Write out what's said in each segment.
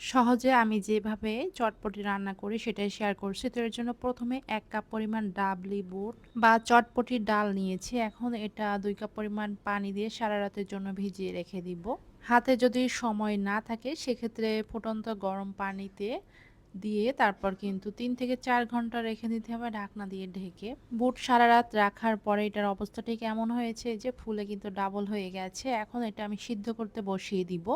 সহজে আমি যেভাবে চটপটি রান্না করি সেটাই শেয়ার করছি। তো এর জন্য প্রথমে এক কাপ পরিমাণ ডাবলি বুট বা চটপটির ডাল নিয়েছি। এখন এটা দুই কাপ পরিমাণ পানি দিয়ে সারা রাতের জন্য ভিজিয়ে রেখে দিব। হাতে যদি সময় না থাকে সেক্ষেত্রে ফুটন্ত গরম পানিতে দিয়ে তারপর কিন্তু তিন থেকে চার ঘণ্টা রেখে দিতে হবে ঢাকনা দিয়ে ঢেকে। বুট সারা রাত রাখার পরে এটার অবস্থাটি কেমন হয়েছে যে ফুলে কিন্তু ডাবল হয়ে গেছে। এখন এটা আমি সিদ্ধ করতে বসিয়ে দিব।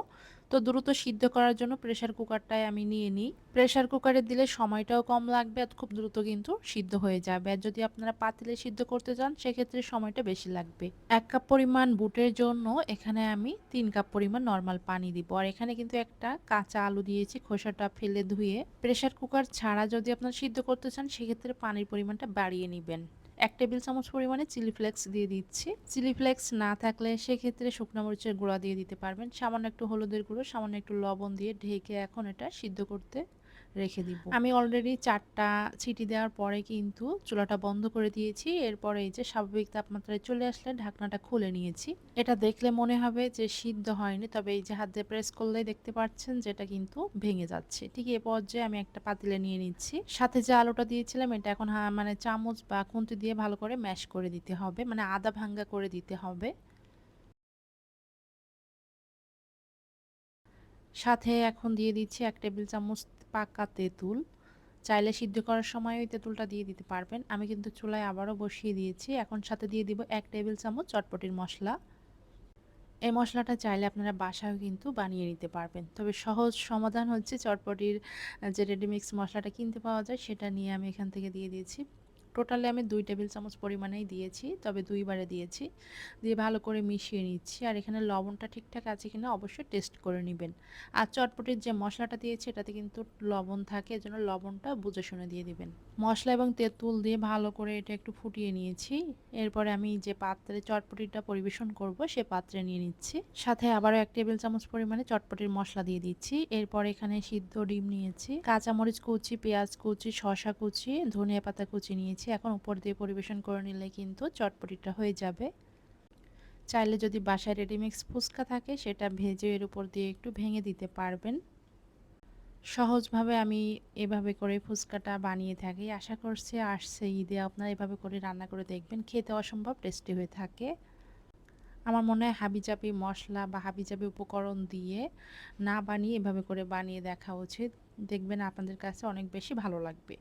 তো দ্রুত সিদ্ধ করার জন্য প্রেশার কুকারটায় আমি নিয়ে নিই। প্রেশার কুকারে দিলে সময়টাও কম লাগবে আর খুব দ্রুত কিন্তু সিদ্ধ হয়ে যাবে। আর যদি আপনারা পাতিলে সিদ্ধ করতে চান, সেক্ষেত্রে সময়টা বেশি লাগবে। এক কাপ পরিমাণ বুটের জন্য এখানে আমি তিন কাপ পরিমাণ নর্মাল পানি দিব। আর এখানে কিন্তু একটা কাঁচা আলু দিয়েছি, খোসাটা ফেলে ধুয়ে। প্রেশার কুকার ছাড়া যদি আপনারা সিদ্ধ করতে চান, সেক্ষেত্রে পানির পরিমাণটা বাড়িয়ে নেবেন। এক টেবিল চামচ পরিমাণে চিলি ফ্লেক্স দিয়ে দিচ্ছি। চিলি ফ্লেক্স না থাকলে সেক্ষেত্রে শুকনো মরিচের গুঁড়া দিয়ে দিতে পারবেন। সামান্য একটু হলুদের গুঁড়ো, সামান্য একটু লবণ দিয়ে ঢেকে এখন এটা সিদ্ধ করতে রেখে দিব। আমি অলরেডি চারটা ছিটি দেওয়ার পরে কিন্তু চুলাটা বন্ধ করে দিয়েছি। এরপরে এই যে স্বাভাবিক তাপমাত্রায় চলে আসলে ঢাকনাটা খুলে নিয়েছি। এটা দেখলে মনে হবে যে সিদ্ধ হয়নি, তবে এই যে হাত দিয়ে প্রেস করলেই দেখতে পাচ্ছেন যেটা কিন্তু ভেঙে যাচ্ছে। ঠিক এ পর্যায়ে আমি একটা পাতিলে নিয়ে নিচ্ছি। সাথে যে আলুটা দিয়েছিলাম, এটা এখন মানে চামচ বা খুন্তি দিয়ে ভালো করে ম্যাশ করে দিতে হবে মানে আদা ভাঙ্গা করে দিতে হবে। সাথে এখন দিয়ে দিচ্ছি এক টেবিল চামচ পাকা তেঁতুল। চাইলে সিদ্ধ করার সময় ওই তেঁতুলটা দিয়ে দিতে পারবেন। আমি কিন্তু চুলায় আবারও বসিয়ে দিয়েছি। এখন সাথে দিয়ে দিব এক টেবিল চামচ চটপটির মশলা। এই মশলাটা চাইলে আপনারা বাসায়ও কিন্তু বানিয়ে নিতে পারবেন। তবে সহজ সমাধান হচ্ছে চটপটির যে রেডিমিক্স মশলাটা কিনতে পাওয়া যায়, সেটা নিয়ে আমি এখান থেকে দিয়ে দিয়েছি। টোটালি আমি দুই টেবিল চামচ পরিমাণেই দিয়েছি, তবে দুইবারে দিয়েছি। দিয়ে ভালো করে মিশিয়ে নিচ্ছি, আর এখানে লবণটা ঠিকঠাক আছে কিনা অবশ্যই টেস্ট করে নেবেন। আর চটপটির যে মশলাটা দিয়েছি, এটাতে কিন্তু লবণ থাকে, এজন্য লবণটা বুঝে শুনে দিয়ে দিবেন। মশলা এবং তেঁতুল দিয়ে ভালো করে এটা একটু ফুটিয়ে নিয়েছি। এরপরে আমি যে পাত্রে চটপটিটা পরিবেশন করব, সে পাত্রে নিয়ে নিচ্ছি। সাথে আবারও এক টেবিল চামচ পরিমাণে চটপটির মশলা দিয়ে দিচ্ছি। এরপর এখানে সিদ্ধ ডিম নিয়েছি। কাঁচামরিচ কুচি, পেঁয়াজ কুচি শশা কুচি, ধনিয়া পাতা কুচি নিয়েছি। নিয়েছি এখন উপর দিয়ে পরিবেশন করে নিলে কিন্তু চটপটিটা হয়ে যাবে। চাইলে যদি বাসায় রেডিমিক্স ফুচকা থাকে, সেটা ভেজে এর উপর দিয়ে একটু ভেঙে দিতে পারবেন। সহজভাবে আমি এভাবে করে ফুচকাটা বানিয়ে থাকি। আশা করছি আসছে ঈদে আপনারা এভাবে করে রান্না করে দেখবেন। খেতে অসম্ভব টেস্টি হয়ে থাকে। আমার মনে হয় হাবিজাবি মশলা বা হাবিজাবি উপকরণ দিয়ে না বানিয়ে এভাবে করে বানিয়ে দেখা উচিত। দেখবেন আপনাদের কাছে অনেক বেশি ভালো লাগবে।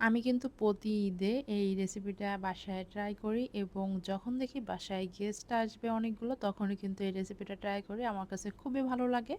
আমি কিন্তু প্রতি ঈদে এই রেসিপিটা বাসায় ট্রাই করি এবং যখন দেখি বাসায় গেস্ট আসবে অনেকগুলো, তখনই কিন্তু এই রেসিপিটা ট্রাই করি। আমার কাছে খুবই ভালো লাগে।